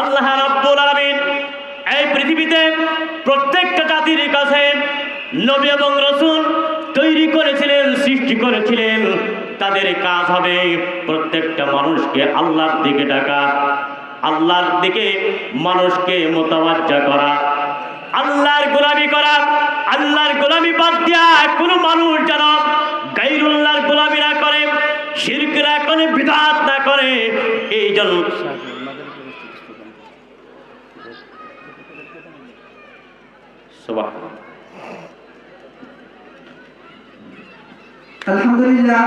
আল্লাহ রাব্বুল আলামিন এই পৃথিবীতে প্রত্যেকটা জাতির কাছে নবী এবং তৈরি করেছিলেন, সৃষ্টি করেছিলেন। তাদের কাজ হবে প্রত্যেকটা মানুষকে আল্লাহর দিকে ডাকা, আল্লাহর দিকে মানুষকে মোতাবাজ্জা করা, আল্লাহর গোলামি করা, আল্লাহর গোলামি বাদ দেওয়া কোনো মানুষ যেন গাইরুল্লাহর গোলামি না করে শিরক না করে বিদাত না করে, এই জন্য। আলহামদুলিল্লাহ,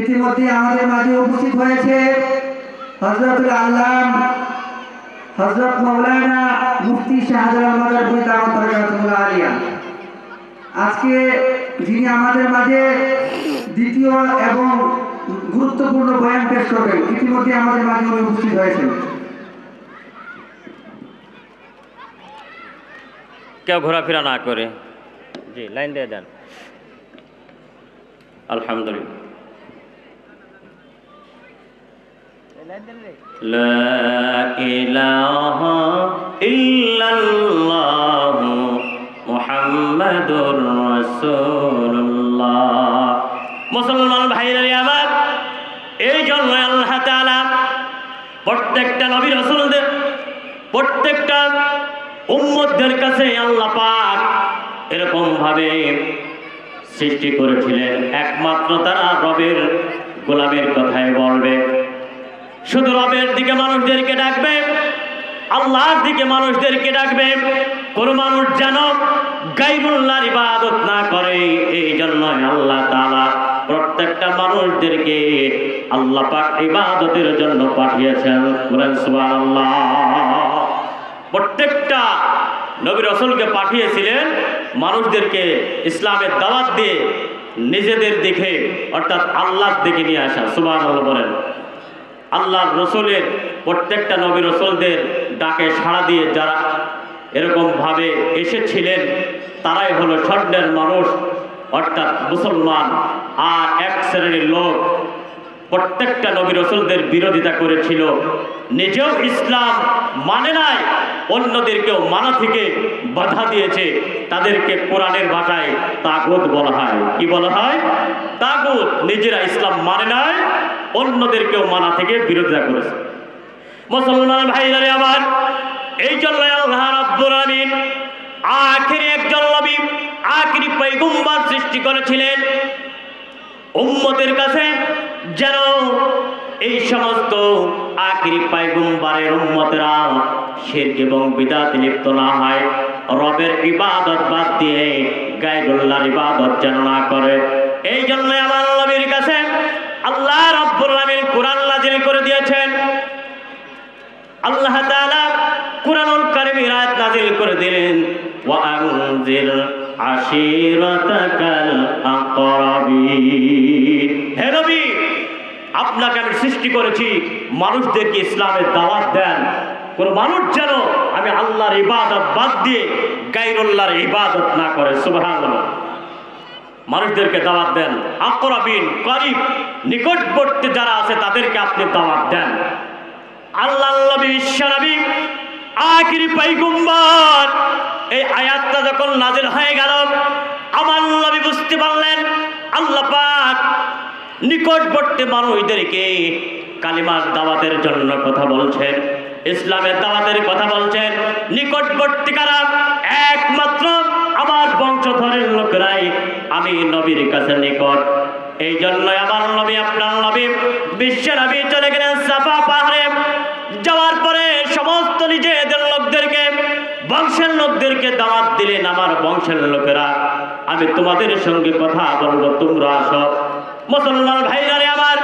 ইতিমধ্যে আমাদের মাঝে উপস্থিত হয়েছে হজরতুল আল্লাম হজরত মৌলানা মুফতি শাহজালাল মাদার বৈতামতুল্লাহ আলিয়া আজকে যিনি আমাদের মাঝে দ্বিতীয় এবং গুরুত্বপূর্ণ বয়ান পেশ করবেন ইতিমধ্যে আমাদের মাঝে উনি উপস্থিত হয়েছেন কেউ ঘোরাফেরা না করে জি লাইন দিয়ে দেন আলহামদুলিল্লাহ لا إله إلا الله মোহাম্মদুর রসুল্লাহ মুসলমান ভাইরারে আমার, এই জন্য আল্লাহ তাআলা প্রত্যেকটা নবী রসুলদের, প্রত্যেকটা উম্মতদের কাছে আল্লাহ পাক এরকম ভাবে সৃষ্টি করেছিলেন। একমাত্র তারা রবের গোলামের কথায় বলবে। শুধু রবের দিকে মানুষদেরকে ডাকবে, আল্লাহর দিকে মানুষদেরকে ডাকবে। কোন মানুষ যেন গাইবুল্লাহর ইবাদত না করে, এই জন্য আল্লাহ তাআলা প্রত্যেকটা মানুষদেরকে আল্লাহ পাক ইবাদতের জন্য পাঠিয়েছেন। বলেন সুবহানাল্লাহ। প্রত্যেকটা নবী রসুলকে পাঠিয়েছিলেন মানুষদেরকে ইসলামের দাওয়াত দিয়ে নিজেদের দিকে, অর্থাৎ আল্লাহর দিকে নিয়ে আসা। সুবাহ বলেন। আল্লাহ রসুলের প্রত্যেকটা নবী রসুলদের ডাকে সাড়া দিয়ে যারা এরকমভাবে এসেছিলেন, তারাই হলো স্বর্ণের মানুষ, অর্থাৎ মুসলমান। আর এক শ্রেণির লোক প্রত্যেকটা নবী রসুলদের বিরোধিতা করেছিল। নিজেও ইসলাম মানে নাই, অন্যদেরকেও মানা থেকে বাধা দিয়েছে। তাদেরকে কোরআনের ভাষায় তাগুত বলা হয়। কি বলা হয়? তাগুত। নিজেরা ইসলাম মানে নাই, অন্যদেরকেও মানা থেকে বিরোধিতা করেছে। মুসলমান ভাইরা, আমার এই জন্য আল্লাহ রাব্বুল আলামিন আখেরি একজন নবী, আখেরি পয়গম্বর সৃষ্টি করেছিলেন। উম্মতের কাছে যেন এই সমস্ত আখিরি পাইগুম্বারের উম্মতেরা শিরক এবং বিদাতে লিপ্ত না হয়, রবের ইবাদত বাদ দিয়ে গায়রুল্লাহর ইবাদত যেন না করে। এই জন্য আমার নবীর কাছে আল্লাহ রাব্বুল কোরআন নাজিল করে দিয়েছেন। আল্লাহ তাআলা কুরআনুল কারীমের আয়াত নাযিল করে দিলেন, ওয়া আনজির আশিরাতাকাল আকরাবিন। হে নবী, আপনাকে আমি সৃষ্টি করেছি, মানুষদেরকে ইসলামের দাওয়াত দেন। কোন মানুষ যেন আমি আল্লাহর ইবাদত বাদ দিয়ে গায়রুল্লাহর ইবাদত না করে, সুবহানাল্লাহ। মানুষদেরকে দাওয়াত দেন। আকরাবিন, করিব, নিকটবর্তী যারা আছে তাদেরকে আপনি দাওয়াত দেন। আল্লাহ নবী বিশ্বনবী আখিরি পয়গম্বর। এই আয়াতটা যখন নাজিল হয়ে গেল, আমার নবী বুঝতে পারলেন, আল্লাহ পাক নিকটবর্তী মানুষদেরকে কালিমার দাওয়াতের জন্য কথা বলছেন, ইসলামের দাওয়াতের কথা বলছেন। নিকটবর্তী কারা? একমাত্র আমার বংশধরের লোকেরাই আমি নবীর কাছে নিকট। এই জন্য আমার নবী, আপনার নবী, বিশ্বের নবী চলে গেলেন সাফা পাহাড়ে। যাওয়ার পরে সমস্ত নিজেদের লোকদেরকে, বংশের লোকদেরকে দাওয়াত দিলেন আমার বংশের লোকেরা। আমি তোমাদের সঙ্গে কথা বলব, তোমরা আস। মুসলমান ভাইরা রে আমার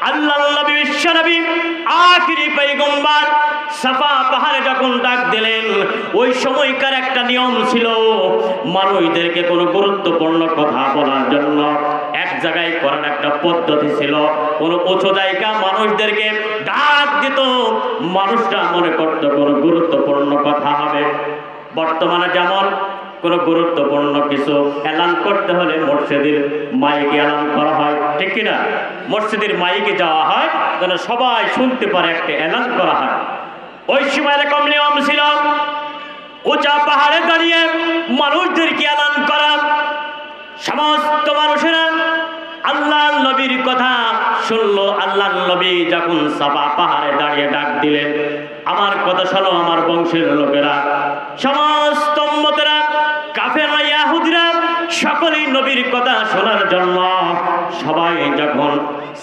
আল্লাহ বিশ্ব নবী, আখিরি পৈগম্বর সাফা পাহাড়ে যখন ডাক দিলেন, ওই সময়কার একটা নিয়ম ছিল, মানুষদেরকে কোনো গুরুত্বপূর্ণ কথা বলার জন্য এক জায়গায় করার একটা পদ্ধতি ছিল। কোনো উঁচু জায়গা মানুষদেরকে ডাক দিত, মানুষটা মনে করতো কোনো গুরুত্বপূর্ণ কথা হবে। বর্তমানে যেমন কোনো গুরুত্বপূর্ণ কিছু এলান করতে হলে মসজিদের মাইকে এলান করা হয়, ঠিক কিনা? মসজিদের মাইকে যাওয়া হয়, যেন সবাই শুনতে পারে, একটা এলান করা হয়। ওই সময় এরকম নিয়ম ছিল উঁচা পাহাড়ে দাঁড়িয়ে মানুষদেরকে এলান করা। সমস্ত মানুষেরা আল্লাহ নবীর কথা শুনলো। আল্লাহ নবী যখন সাফা পাহাড়ে দাঁড়িয়ে ডাক দিলেন, আমার কথা শোনো আমার বংশের লোকেরা। সমস্ত উম্মতেরা কাফেররা ইয়াহুদিরা সকলেই নবীর কথা শোনার জন্য সবাই যখন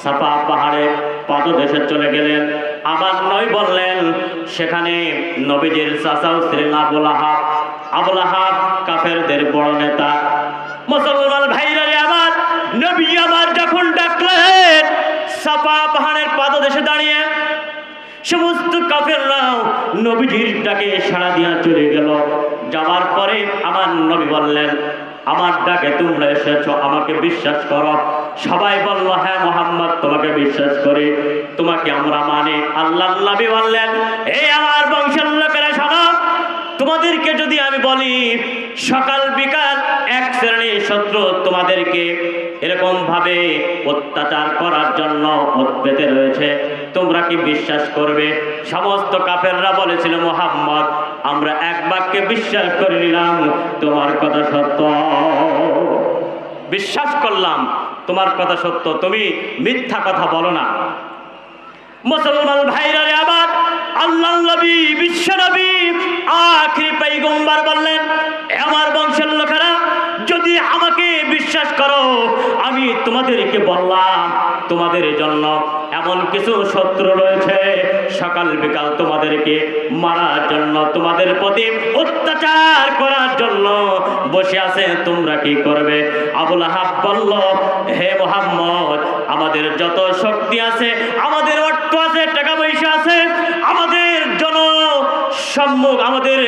সাফা পাহাড়ে পাদদেশে চলে গেলেন আমার নয় বললেন, সেখানে নবীজির চাচাও ছিলেন আবুল আহাব। আবুল আহাব কাফেরদের বড় নেতা। মুসলমান ভাইরা আমার, নবী আমার যখন ডাকলেন, সাফা পাহাড়ের পাদদেশে দাঁড়িয়ে, সমস্ত কাফের কাফেররাও নবীজির ডাকে সাড়া দিয়া চলে গেল। যাওয়ার পরে আমার নবী বললেন, আমার ডাকে তোমরা এসেছ, আমাকে বিশ্বাস করো। সবাই বলল হ্যাঁ মোহাম্মদ, তোমাকে বিশ্বাস করে। তোমাকে আমরা মানে। আল্লাহ নবী বললেন, এই আমার বংশের লোকেরা, শোনো, তোমাদেরকে যদি আমি বলি, সকাল বিকাল এক শ্রেণির শত্রু তোমাদেরকে এরকম ভাবে অত্যাচার করার জন্য উৎপেতে রয়েছে। তোমরা কি বিশ্বাস করবে? সমস্ত কাফেররা বলেছিল, মোহাম্মদ, আমরা এক বাক্যে বিশ্বাস করে নিলাম, তোমার কথা সত্য। বিশ্বাস করলাম তোমার কথা সত্য, তুমি মিথ্যা কথা বলো না। মুসলমান ভাইরা আবার আল্লাহ নবী, বিশ্ব নবী, আখিরি পৈগম্বার বললেন, "এ আমার বংশের লোকেরা আমাকে বিশ্বাস করো, আমি তোমাদেরকে বললাম, তোমাদের জন্য এমন কিছু শত্রু রয়েছে, সকাল বিকাল তোমাদেরকে মারার জন্য, তোমাদের প্রতি অত্যাচার করার জন্য বসে আছে, তোমরা কি করবে? আবুল আহাব বলল, হে মোহাম্মদ, আমাদের যত শক্তি আছে, আমাদের অর্থ আছে, টাকা পয়সা আছে, আমাদের জন সম্মুখ আমাদের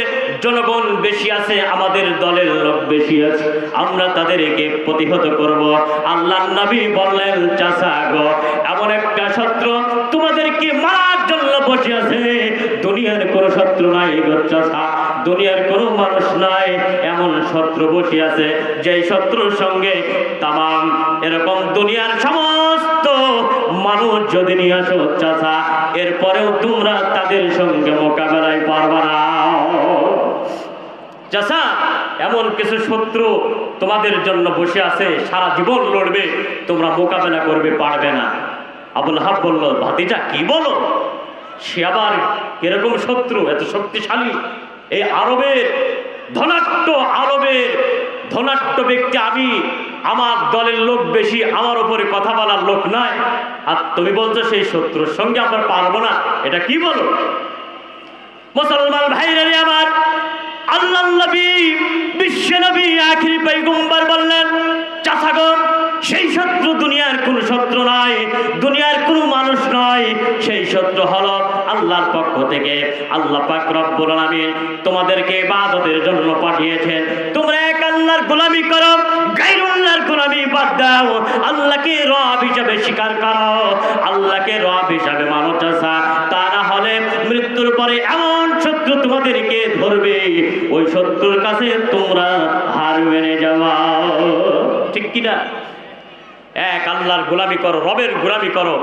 জনগণ বেশি আছে, আমাদের দলের লোক বেশি আছে, আমরা তাদেরকে প্রতিহত করব। আল্লাহ নবী বললেন চাষা গো, এমন একটা শত্রু তোমাদেরকে মারার জন্য বসে আছে। দুনিয়ার কোনো শত্রু নাই গো চাষা দুনিয়ার কোনো মানুষ নাই, এমন শত্রু বসে আছে, যেই শত্রুর সঙ্গে তাম এরকম দুনিয়ার সমস্ত মানুষ যদি নিয়ে আসো চাষা এরপরেও তোমরা তাদের সঙ্গে মোকাবেলায় পারবা না। চাষা এমন কিছু শত্রু তোমাদের জন্য বসে আছে, সারা জীবন লড়বে, তোমরা মোকাবেলা করবে, পারবে না। আবুল হাব বলল, ভাতিজা, কি বলো? সে আবার এরকম শত্রু, এত শক্তিশালী? এই আরবের ধনাট্য আরবের ধনাট্য ব্যক্তি আমি, আমার দলের লোক বেশি, আমার ওপরে কথা বলার লোক নয় আর তুমি বলছো সেই শত্রুর সঙ্গে আমরা পারব না, এটা কি বলো? মুসলমান ভাইরা আমার আল্লাহ নবী, বিশ্ব নবী আখিরি পৈগম্বর বললেন চাষাগর সেই শত্রু দুনিয়ার কোন শত্রু নয় দুনিয়ার কোনো মানুষ নয় সেই শত্রু হলো আল্লাহর পক্ষ থেকে। আল্লাহ পাক রব্বুল আলামিন তোমাদেরকে ইবাদতের জন্য পাঠিয়েছেন। তোমরা এক আল্লাহর গোলামি করো গায়রুল্লাহর গোলামি বাদ দাও। আল্লাহকে রব হিসাবে স্বীকার করো, আল্লাহকে রব হিসাবে মানো চাষা তা না হলে মৃত্যুর পরে এমন শত্রু তোমাদেরকে ধরবে, ওই শত্রুর কাছে তোমরা হার মেনে যাওয়া ঠিক কিনা? এক আল্লাহর গোলামি করো, রবের গোলামি করো।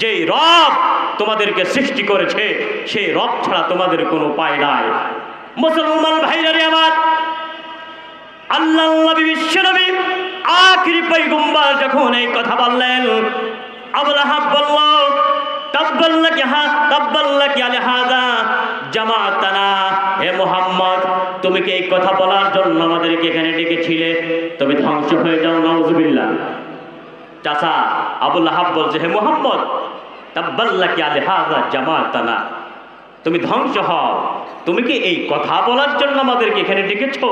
যেই রব তোমাদেরকে সৃষ্টি করেছে, সেই রব ছাড়া তোমাদের কোনো উপায় নাই। মুসলমান ভাইরারে আমার আল্লাহ নবী, বিশ্ব নবী, আখিরি পৈগম্বর যখন এই কথা বললেন আবুল আহাব বলল তাব্বাল্লাকি হা তাব্বাল্লাকি আলি হাদা, জামাতানা, হে মোহাম্মদ, তুমি কি এই কথা বলার জন্য আমাদেরকে এখানে ডেকেছিলে? তুমি ধ্বংস হয়ে যাও, নাউজুবিল্লাহ। চাচা, আবুল আহাব বলছে, হে মোহাম্মদ জামাতানা। তুমি ধ্বংস হও। তুমি কি এই কথা বলার জন্য আমাদেরকে এখানে ডেকেছ?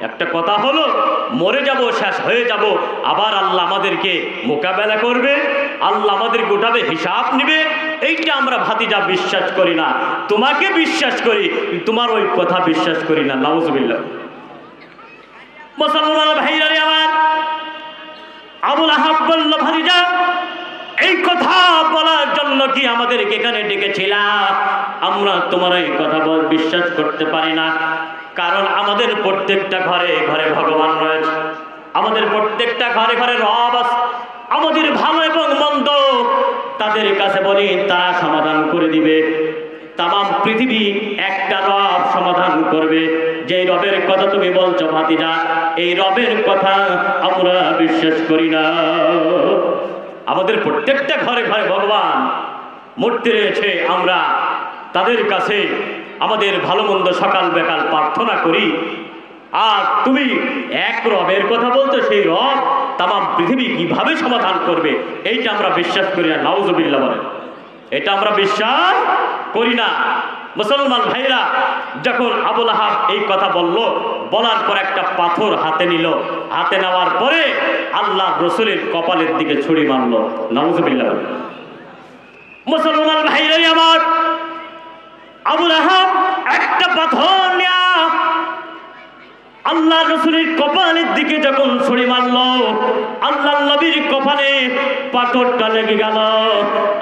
একটা কথা হলো, মরে যাব, শেষ হয়ে যাব, আবার আল্লাহ আমাদেরকে মোকাবেলা করবে, আল্লাহ আমাদেরকে উঠাবে হিসাব নিবে। এইটা আমরা ভাতিজা বিশ্বাস করি না। তোমাকে বিশ্বাস করি তোমার ওই কথা বিশ্বাস করি না। নাউজুবিল্লাহ। মুসলমান ভাইরা রে আমার আবুল আহাব বলল, ভাতিজা, এই কথা বলার জন্য কি আমাদেরকে এখানে ডেকেছিলা? আমরা তোমার এই কথা বল, বিশ্বাস করতে পারি না। কারণ আমাদের প্রত্যেকটা ঘরে ঘরে ভগবান রয়েছে। আমাদের প্রত্যেকটা ঘরে ঘরে রব আছে। আমাদের ভালো এবং মন্দ তাদের কাছে বলি, তারা সমাধান করে দিবে। তাম পৃথিবী একটা রব সমাধান করবে। যে রবের কথা তুমি বলছো, ভাতিজা, এই রবের কথা আমরা বিশ্বাস করি না। আমাদের প্রত্যেকটা ঘরে ঘরে ভগবান মূর্তি রয়েছে। আমরা তাদের কাছে আমাদের ভালো মন্দ সকাল বেকাল প্রার্থনা করি। আর তুমি এক রবের কথা বলতো সেই রব তাম পৃথিবী কীভাবে সমাধান করবে, এইটা আমরা বিশ্বাস করি না। নাউজবিল্লা বলেন। এটা আমরা বিশ্বাস করি না। মুসলমান ভাইরা, যখন আবুল আহাব এই কথা বলল, বলার পর একটা পাথর হাতে নিল। হাতে নেওয়ার পরে আল্লাহ রসুলের কপালের দিকে ছুরি মারল। নাউজবিল্লা মুসলমান ভাইরাই আমার আবুল আহাব একটা পাথর নেয়া আল্লাহ রসুলের কপালের দিকে যখন ছড়ি মারল আল্লাহ নবীর কপালে পাথরটা লেগে গেল।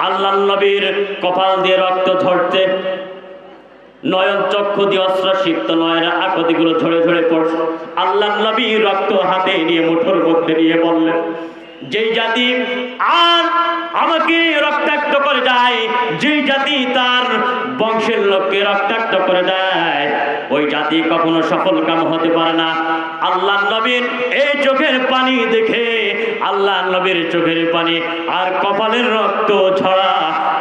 আল্লাহ নবীর কপাল দিয়ে রক্ত ঝরতে নয়ন চক্ষু দিয়ে অস্ত্র সিক্ত নয়ন আকতিগুলো ঝরে ঝরে পড়ছে। আল্লাহ নবী রক্ত হাতে নিয়ে মুঠোর মধ্যে নিয়ে বললেন যেই জাতি আর আমাকে রক্তাক্ত করে যায় যেই জাতি তার বংশের লোককে রক্তাক্ত করে দেয়, ওই জাতি কখনো সফল কাম হতে পারে না। আল্লাহ নবীর এই চোখের পানি দেখে আল্লাহ নবীর চোখের পানি আর কপালের রক্ত ছড়া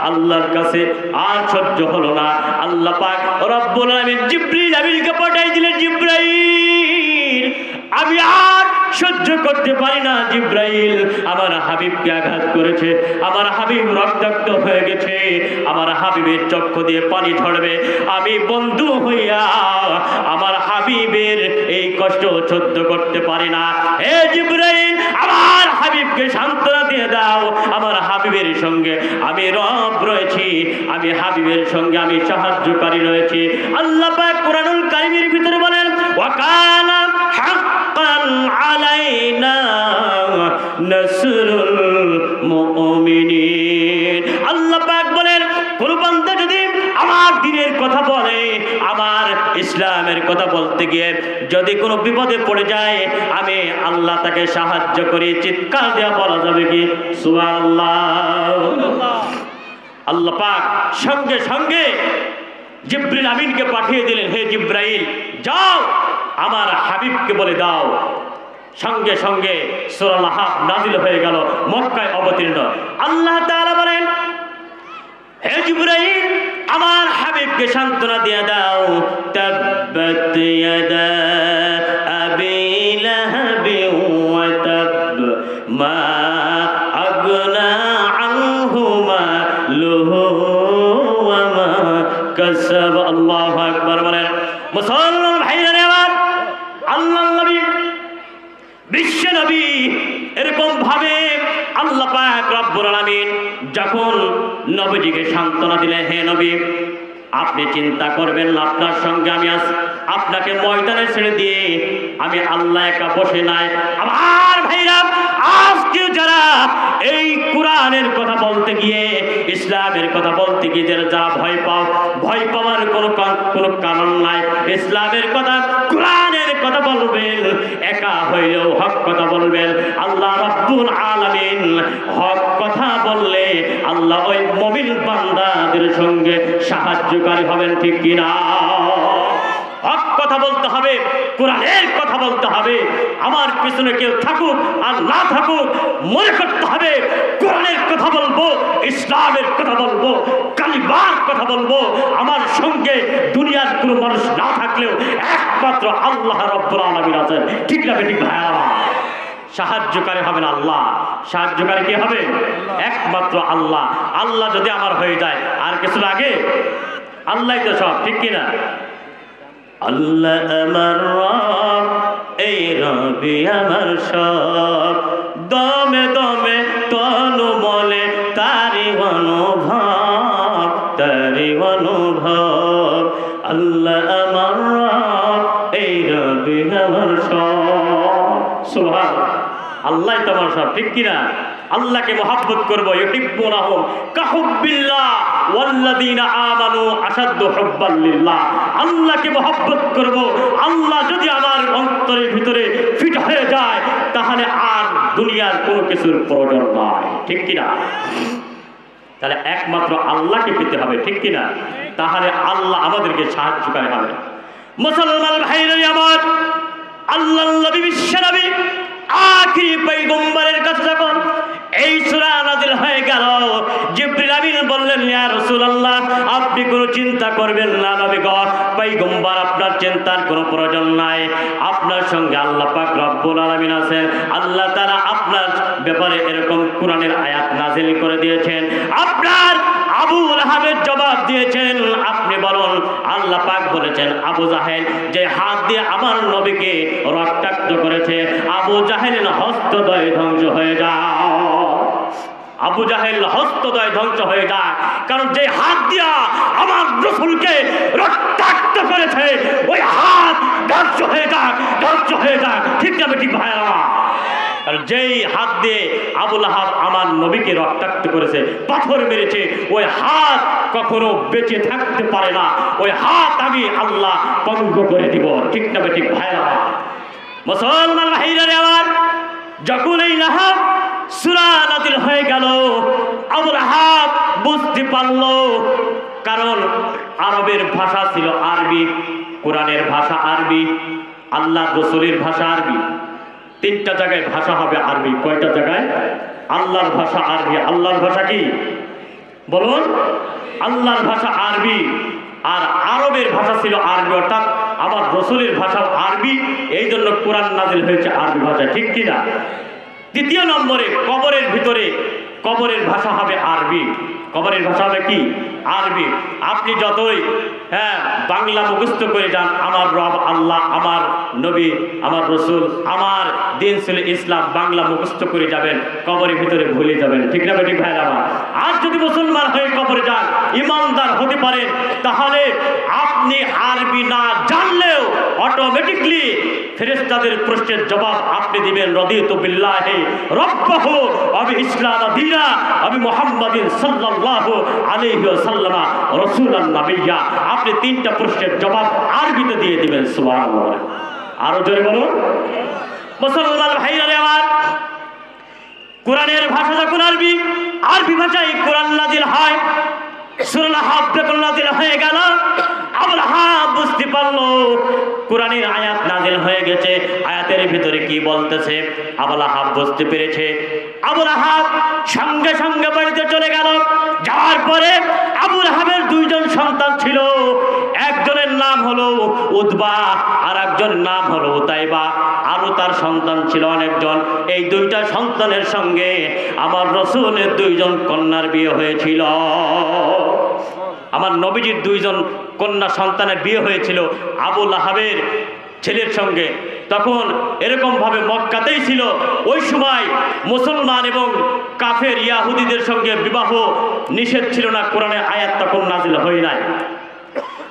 আল্লাহর কাছে আর সহ্য হলো না। আল্লাহ পাক রব্বুল আলামিন জিব্রিল আমিনকে পাঠাই দিলেন, জিব্রাইল, আমি আর সহ্য করতে পারি না জিব্রাইল। আমার হাবিবকে আঘাত করেছে, আমার হাবিব রক্তাক্ত হয়ে গেছে, আমার হাবিবের চক্ষু দিয়ে পানি ঝরবে। আমি বন্ধু হইয়া আমার হাবিবের এই কষ্ট সহ্য করতে পারি না। হে জিব্রাইল, আমার হাবিবকে সান্ত্বনা দিয়ে দাও। আমার হাবিবের সঙ্গে আমি রব রয়েছি, আমি হাবিবের সঙ্গে আমি সাহায্যকারী রয়েছি। আল্লাহ পাক কোরআনুল কারিমের ভিতরে বলেন ওয়াকানা নাসরুল মুমিনিন। আল্লাহ পাক বলেন, কোন যদি আমার দিনের কথা বলে, আমার ইসলামের কথা বলতে গিয়ে যদি কোনো বিপদে পড়ে যায়, আমি আল্লাহ তাকে সাহায্য করি, চিৎকার দেওয়া বলা যাবে কি? সুবহানাল্লাহ। আল্লাহ পাক সঙ্গে সঙ্গে জিব্রিল আমিনকে পাঠিয়ে দিলেন, হে জিব্রাইল, যাও আমার হাবিবকে বলে দাও। সঙ্গে সঙ্গে সুরাল হাব নাজিল হয়ে গেল, মক্কায় অবতীর্ণ। আল্লাহ বলেন, হে জিব্রাইল, আমার হাবিবকে সান্ত্বনা দিয়ে দাও। তাব্বাত ইয়াদা আবি লাহাবি ওয়া তাব মা আগনা আনহু মালুহু ওয়া মা কাসাব আল্লাহু আকবার বলেন মুসলমান ভাইরা রে আমার আল্লাহ নবী বিশ্ব নবী এরকম ভাবে আল্লাহ পাক রব্বুল আলামিন যখন নবীজিকে সান্ত্বনা দিলে হে নবী আপনি চিন্তা করবেন আপনার সঙ্গে আমি আজ আপনাকে ময়দানে ছেড়ে দিয়ে আমি আল্লাহ একা বসে নাই। আমার ভাইরা, আজকে যারা এই কোরআনের কথা বলতে গিয়ে, ইসলামের কথা বলতে গিয়ে যারা যারা ভয় পাও, ভয় পাওয়ার কোনো কোনো কারণ নাই। ইসলামের কথা, কোরআনের কথা বলবেন, একা হইলেও হক কথা বলবেন। আল্লাহ রাব্বুল আলামিন হক কথা বললে আল্লাহ ওই মমিন বান্দাদের সঙ্গে সাহায্যকারী হবেন ঠিক কিনা? কথা বলতে হবে, কোরআনের কথা বলতে হবে। আমার পিছনে কেউ থাকুক আর না থাকুক, মনে করতে হবে, কোরআনের কথা বলব, ইসলামের কথা বলব কালিবার কথা বলব। আমার সঙ্গে দুনিয়ার কোনো মানুষ না থাকলেও একমাত্র আল্লাহ রব্বুল আলমিন আছেন। ঠিক না ঠিক ভাই? আমার সাহায্যকারী হবেন আল্লাহ। সাহায্যকারী কে হবে? একমাত্র আল্লাহ। আল্লাহ যদি আমার হয়ে যায়, আর কিছু লাগে? আল্লাহ তো সব, ঠিক কিনা? আল্লাহ আমার রব, এই রবি আমার সব। দমে দমে তনু বলে তারি অনুভব তারি অনুভব। আল্লাহ আমার রব, এই রবি আমার সব। সুভাষ আল্লাহ তোমার সব, ঠিক কিনা? আল্লাহকে মহাব্বত করব। ইউহিব্বুনাহুম কাহুব্বিল্লাহ। ওয়াল্লাযীনা আমানু আশাদ্দু হুব্বান লিল্লাহ। আল্লাহকে মহাব্বত করব। আল্লাহ যদি আমার অন্তরের ভিতরে ফিট হয়ে যায়, তাহলে আর দুনিয়ার কোনো কিছুর প্রয়োজন নাই। ঠিক কিনা? তাহলে একমাত্র আল্লাহকে পেতে হবে, ঠিক কিনা? তাহলে আল্লাহ আমাদেরকে সাহায্য করে হবে। মুসলমান ভাইরা আমার আল্লাহ নবী বিশ্ব নবী, আখিরি পৈগম্বরের কাছে যখন এই সূরা নাজিল হয়ে গেল। জিবরিল আমিন বললেন, ইয়া রাসূলুল্লাহ, আপনি কোনো চিন্তা করবেন না নবী গো। পৈগম্বর আপনার চিন্তার কোনো প্রয়োজন নাই। আপনার সঙ্গে আল্লাহ পাক রব্বুল আলামিন আছেন। আল্লাহ তাআলা আপনার ব্যাপারে এরকম কোরআনের আয়াত নাজিল করে দিয়েছেন। আপনার আবু লাহাবের জবাব দিয়েছেন। আপনি বলুন, আল্লাহ পাক বলেছেন, আবু জাহেল যে হাত দিয়ে আমার নবীকে রক্তাক্ত করেছে। আবু জাহেলের হস্তদয় ধ্বংস হয়ে যাও। আবু জাহেল হস্তদয় ধ্বংস হয়ে যায়। কারণ যে হাত দিয়া আমার রসুলকে রক্তাক্ত করেছে, ওই হাত ধ্বংস হয়ে যাক ধ্বংস হয়ে যাক ঠিক যাবে ঠিক ভাই আমার কারণ যেই হাত দিয়ে আবুল আহাব আমার নবীকে রক্তাক্ত করেছে, পাথর মেরেছে, ওই হাত কখনো বেঁচে থাকতে পারে না। ওই হাত আমি আল্লাহ পঙ্গ করে দিব। ঠিক না ঠিক ভাইরা মুসলমান ভাইরা রে আমার, যখন এই লাহাব সুরা নাদিল হয়ে গেল। আবুল আহাব বুঝতে পারল, কারণ আরবের ভাষা ছিল আরবি, কোরআনের ভাষা আরবি, আল্লাহ রসুলের ভাষা আরবি। তিনটা জায়গায় ভাষা হবে আরবি, কয়টা জায়গায়? আল্লাহর ভাষা আরবি। আল্লাহর ভাষা কি? বলুন, আল্লাহর ভাষা আরবি। আর আরবের ভাষা ছিল আরবি, অর্থাৎ আমার রসুলের ভাষা আরবি এই জন্য কোরআন নাজিল হয়েছে আরবি ভাষা ঠিক কিনা? দ্বিতীয় নম্বরে কবরের ভিতরে কবরের ভাষা হবে আরবি। কবরের ভাষা হবে কি? আরবি। আপনি যতই হ্যাঁ বাংলা মুখস্থ করে যান, আমার রব আল্লাহ, আমার নবী, আমার রসুল, আমার দিন ছিল ইসলাম, বাংলা মুখস্থ করে যাবেন, কবরের ভিতরে ভুলে যাবেন। ঠিক না বেটি ভাইরা আমার? আর যদি মুসলমান হয়ে কবরে যান, ইমানদার হতে পারেন, তাহলে আপনি আরবি না জানলেও অটোমেটিকলি ফেরেস্তাদের প্রশ্নের জবাব আপনি দিবেন, রদিত বিল্লাহে রব্বাহ আমি ইসলাম দিনা আমি মোহাম্মদিন সাল্লাল্লাহু আলাইহি ওয়াসাল্লামা, রাসূলান আপনি তিনটা প্রশ্নের জবাব আরবিতে দিয়ে দিবেন আরও জোরে বলুন। মুসলমান ভাইরা আমার, কোরআনের ভাষা যখন আরবি আরবি ভাষায় কোরআন নাজিল হয় সুরল যখন নাজিল হয়ে গেল হাব বুঝতে পারল। কোরআনের আয়াত নাজিল হয়ে গেছে। আয়াতের ভিতরে কি বলতেছে? আবুল হাব বুঝতে পেরেছে। আবুল হাব সঙ্গে সঙ্গে বাড়িতে চলে গেল। যাওয়ার পরে আবুল হাবের দুইজন সন্তান ছিল। একজনের নাম হলো উদ্বা আর একজন নাম হলো উতাইবা। আরও তার সন্তান ছিল অনেকজন। এই দুইটা সন্তানের সঙ্গে আমার রসুলের দুইজন কন্যার বিয়ে হয়েছিল। আমার নবীজির দুইজন কন্যা সন্তানের বিয়ে হয়েছিল আবুল আহাবের ছেলের সঙ্গে। তখন এরকমভাবে মক্কাতেই ছিল। ওই সময় মুসলমান এবং কাফের ইয়াহুদিদের সঙ্গে বিবাহ নিষেধ ছিল না, কোরআনে আয়াত তখন নাজিল হয় নাই।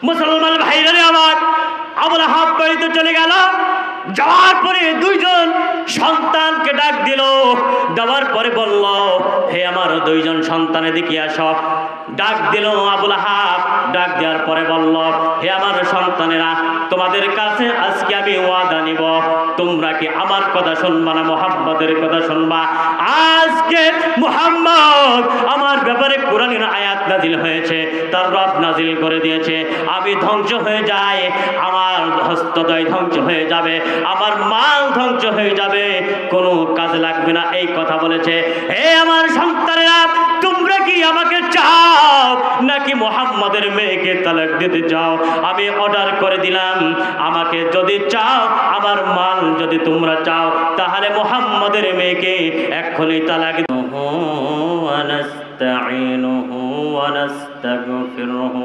মুসলমান ভাইরা রে আমার আবুল হাব বাড়িতে চলে গেল। যাওয়ার পরে দুইজন সন্তানকে ডাক দিল। দেওয়ার পরে বলল, হে আমার দুইজন সন্তানের দিকে আস। ডাক দিল, আবুল হাব ডাক দেওয়ার পরে বলল, হে আমার সন্তানেরা, তোমাদের কাছে আজকে আমি ওয়াদা নিব। তোমরা কি আমার কথা শুনবা না, মোহাম্মদের কথা শুনবা? আজকে মোহাম্মদ আমার ব্যাপারে কোরআনের আয়াত নাজিল হয়েছে, তার রব নাজিল করে দিয়েছে। আমি ধ্বংস হয়ে যাই, আমার হস্তদয় ধ্বংস হয়ে যাবে, আমার মাল ধ্বংস হয়ে যাবে, কোনো কাজে লাগবে না। এই কথা বলেছে, হে আমার সন্তানেরা, তোমরা কি আমাকে চাও? নাকি মোহাম্মদের মেয়েকে তালাক দিতে চাও আমি অর্ডার করে দিলাম আমাকে যদি চাও আমার মাল যদি তোমরা চাও তাহলে মোহাম্মদের মেয়েকে এক্ষুনি তালাক ونستعينه ونستغفره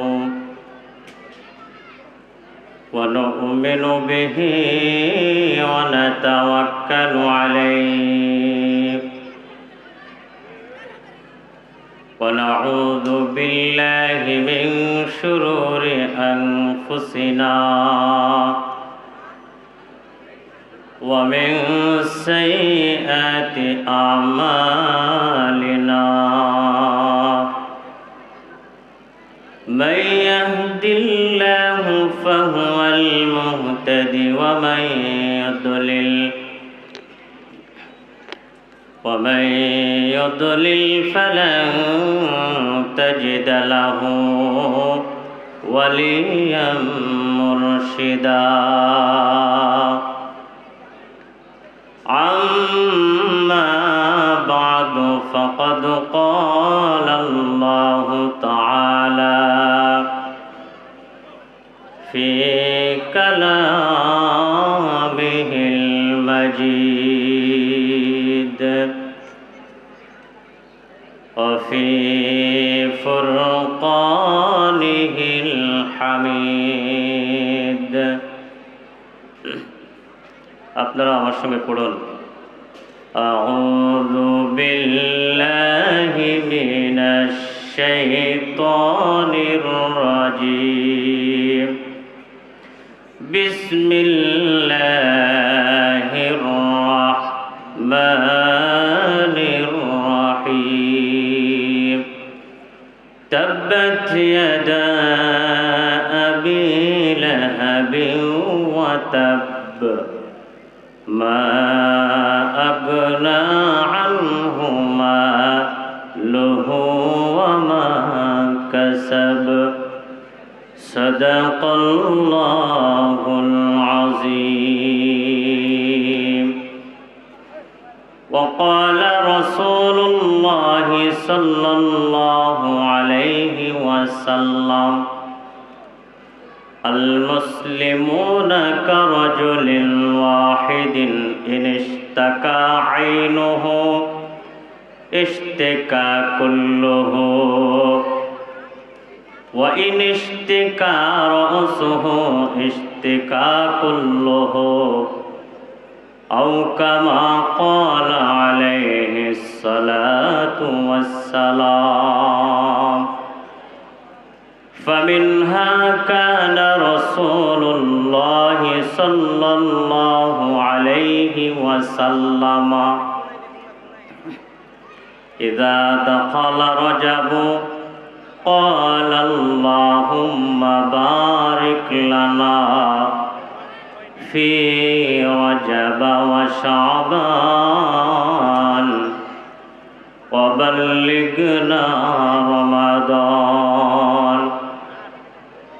ونؤمن به ونتوكل عليه ونعوذ بالله من شرور أنفسنا ومن سيئات أعمالنا. من يهد الله فهو المهتد ومن يضلل ومن يضلل فلن تجد له وليا مرشدا عما بعد فقد قال الله تعالى في كلامه আপনারা আমার সঙ্গে পড়ুন أعوذ بالله من الشيطان الرجيم بسم الله الرحمن الرحيم تبت يدا أبي لهب وتب ما أغنى عنه ماله وما كسب. صدق الله العظيم. وقال رسول الله صلى الله عليه وسلم المسلمون كرجل واحد إن اشتكى عينه اشتكى كله وإن اشتكى رأسه اشتكى كله أو كما قال عليه الصلاة والسلام فمنها كان رسول الله صلى الله عليه وسلم. إذا دخل رجب قال اللهم بارك لنا في رجب وشعبان وبلغنا رمضان.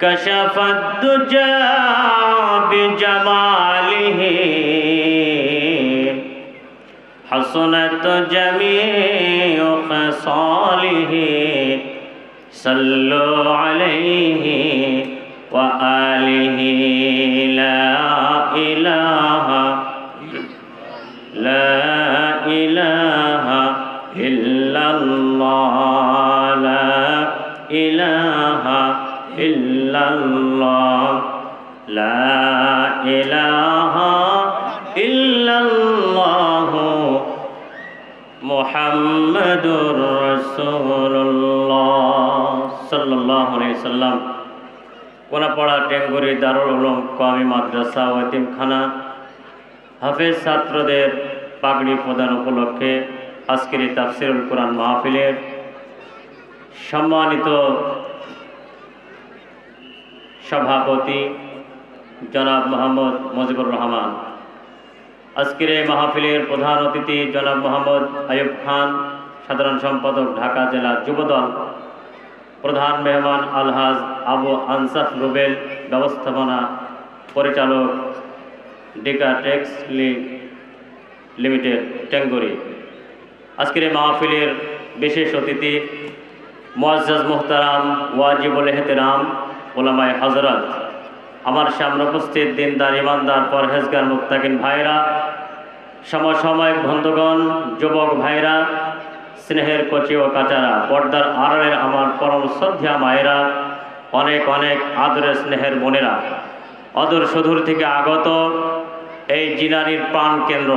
كشف الدجى بجماله. حسنت جميع خصاله. صلوا عليه وآله. لا إله لا إله إلا الله. لا إله إلا ইল্লাল্লাহ, লা ইলাহা ইল্লাল্লাহ, মুহাম্মাদুর রাসূলুল্লাহ সাল্লাল্লাহু আলাইহি সাল্লাম। কোনাপাড়া টেঙ্গুরি দারুল উলম কওমি মাদ্রাসা ও খানা হাফেজ ছাত্রদের পাগড়ি প্রদান উপলক্ষে আজকের এই তাফসিরুল কোরআন মাহফিলের সম্মানিত সভাপতি জনাব মোহাম্মদ মুজিবুর রহমান। আজকের এই মাহফিলের প্রধান অতিথি জনাব মোহাম্মদ আয়ুব খান, সাধারণ সম্পাদক ঢাকা জেলা যুবদল, প্রধান মেহমান আলহাজ আবু আনসাফ রুবেল, ব্যবস্থাপনা পরিচালক ডিকা টেক্স লিমিটেড, টেঙ্গুরি। আজকের এই মাহফিলের বিশেষ অতিথি মোয়াজ্জাজ মোহতারাম ওয়াজিবুল এহতেরাম ওলামায় হজরত আমার সামনে উপস্থিত দিনদার ইমানদার পরহেজগার মুক্তাকিন ভাইরা, সমসাময়িক বন্ধুগণ, যুবক ভাইরা, স্নেহের কচি ও কাচারা, পর্দার আড়ালের আমার পরম শ্রদ্ধা মায়েরা, অনেক অনেক আদরের স্নেহের বোনেরা, অদূর সুদূর থেকে আগত এই জিনারির প্রাণ কেন্দ্র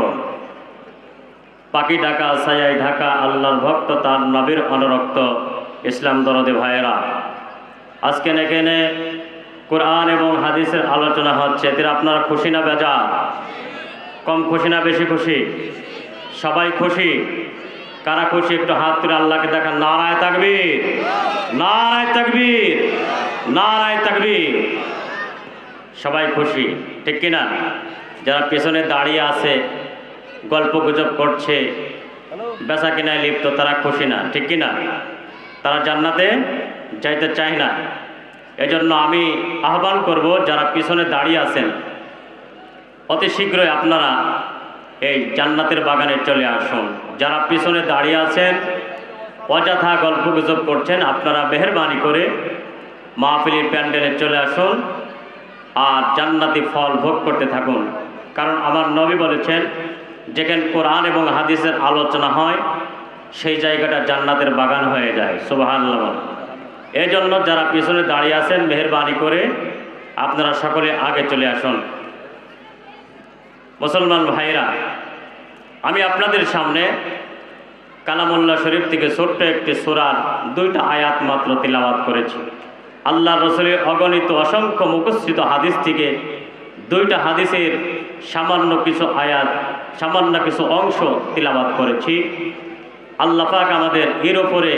পাখি ঢাকা সায়াই ঢাকা, আল্লাহর ভক্ত, তার নবীর অনুরক্ত ইসলাম দরদে ভাইয়েরা আজকে এখানে কোরআন এবং হাদিসের আলোচনা হচ্ছে। এতে আপনারা খুশি না বেজা কম খুশি না বেশি খুশি? সবাই খুশি? কারা খুশি? একটু হাত তুলে আল্লাহকে দেখান। নারায় তাকবীর। নারায় তাকবীর। নারায় তাকবীর। সবাই খুশি, ঠিক কিনা যারা পেছনে দাঁড়িয়ে আছে, গল্প গুজব করছে, বেচা কিনায় লিপ্ত, তারা খুশি না, ঠিক কিনা তারা জান্নাতে যাইতে চাই না। এজন্য আমি আহ্বান করব, যারা পিছনে দাঁড়িয়ে আছেন, অতি শীঘ্রই আপনারা এই জান্নাতের বাগানে চলে আসুন। যারা পিছনে দাঁড়িয়ে আছেন, অযথা গল্প গুজব করছেন, আপনারা মেহরবানি করে মাহফিলির প্যান্ডেলে চলে আসুন আর জান্নাতি ফল ভোগ করতে থাকুন। কারণ আমার নবী বলেছেন, যেখানে কোরআন এবং হাদিসের আলোচনা হয়, সেই জায়গাটা জান্নাতের বাগান হয়ে যায়। সুবাহান্লাহ এই জন্য যারা পিছনে দাঁড়িয়ে আছেন, মেহরবানি করে আপনারা সকলে আগে চলে আসুন। মুসলমান ভাইরা আমি আপনাদের সামনে কালামুল্লাহ শরীফ থেকে ছোট্ট একটি সুরার দুইটা আয়াত মাত্র তিলাবাত করেছি। আল্লাহ রসুলের অগণিত অসংখ্য মুখস্থিত হাদিস থেকে দুইটা হাদিসের সামান্য কিছু আয়াত, সামান্য কিছু অংশ তিলাবাত করেছি। আল্লাহ পাক আমাদের এর ওপরে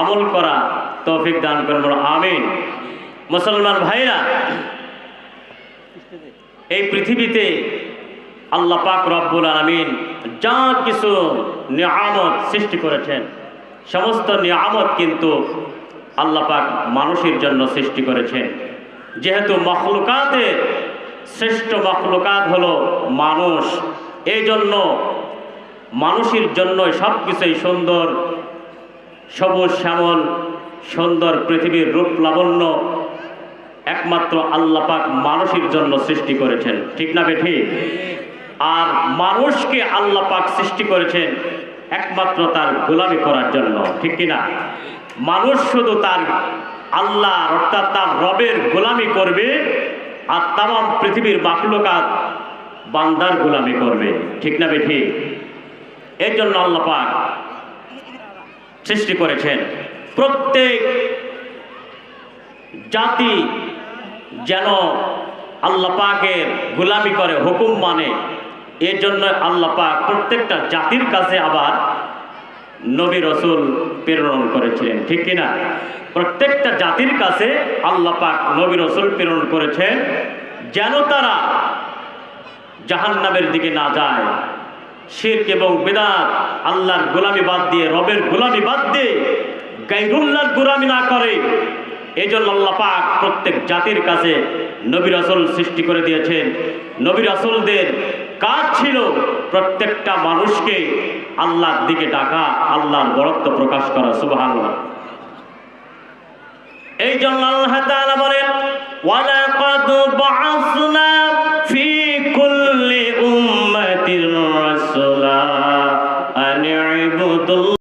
আমল করা তৌফিক দান করবেন আমিন। মুসলমান ভাইরা, এই পৃথিবীতে আল্লাহ পাক রব্বুল আলমিন যা কিছু নিয়ামত সৃষ্টি করেছেন, সমস্ত নিয়ামত কিন্তু আল্লাহ পাক মানুষের জন্য সৃষ্টি করেছেন। যেহেতু মখলুকাতের শ্রেষ্ঠ মখলুকাত হলো মানুষ এই জন্য মানুষের জন্য সব কিছুই সুন্দর সবুজ শ্যামল সুন্দর পৃথিবীর রূপ লাবণ্য একমাত্র আল্লাহ পাক মানুষের জন্য সৃষ্টি করেছেন। ঠিক না বেঠি আর মানুষকে আল্লাহ পাক সৃষ্টি করেছেন একমাত্র তার গোলামি করার জন্য। ঠিক কিনা? মানুষ শুধু তার আল্লাহ অর্থাৎ তার রবের গোলামি করবে আর তাম পৃথিবীর বাকলকাত বান্দার গোলামি করবে। ঠিক না বেঠি এর জন্য আল্লাহ পাক সৃষ্টি করেছেন। প্রত্যেক জাতি যেন আল্লাহ পাকের গোলামি করে, হুকুম মানে। এর জন্য আল্লাহ পাক প্রত্যেকটা জাতির কাছে আবার নবী রসুল প্রেরণ করেছিলেন, ঠিক কিনা প্রত্যেকটা জাতির কাছে আল্লাহ পাক নবী রসুল প্রেরণ করেছেন, যেন তারা জাহান্নামের দিকে না যায়। শির্ক এবং বেদাত, আল্লাহর গোলামি বাদ দিয়ে, রবের গোলামি বাদ দিয়ে গাইরুল্লাহর গোলামি না করে এই জন্য আল্লাহ পাক প্রত্যেক জাতির কাছে নবী রাসুল সৃষ্টি করে দিয়েছেন। নবী রাসুলদের কাজ ছিল প্রত্যেকটা মানুষকে আল্লাহর দিকে ডাকা, আল্লাহর বরত্ব প্রকাশ করা, সুবহানাল্লাহ। এই জন্য আল্লাহ বলেন দল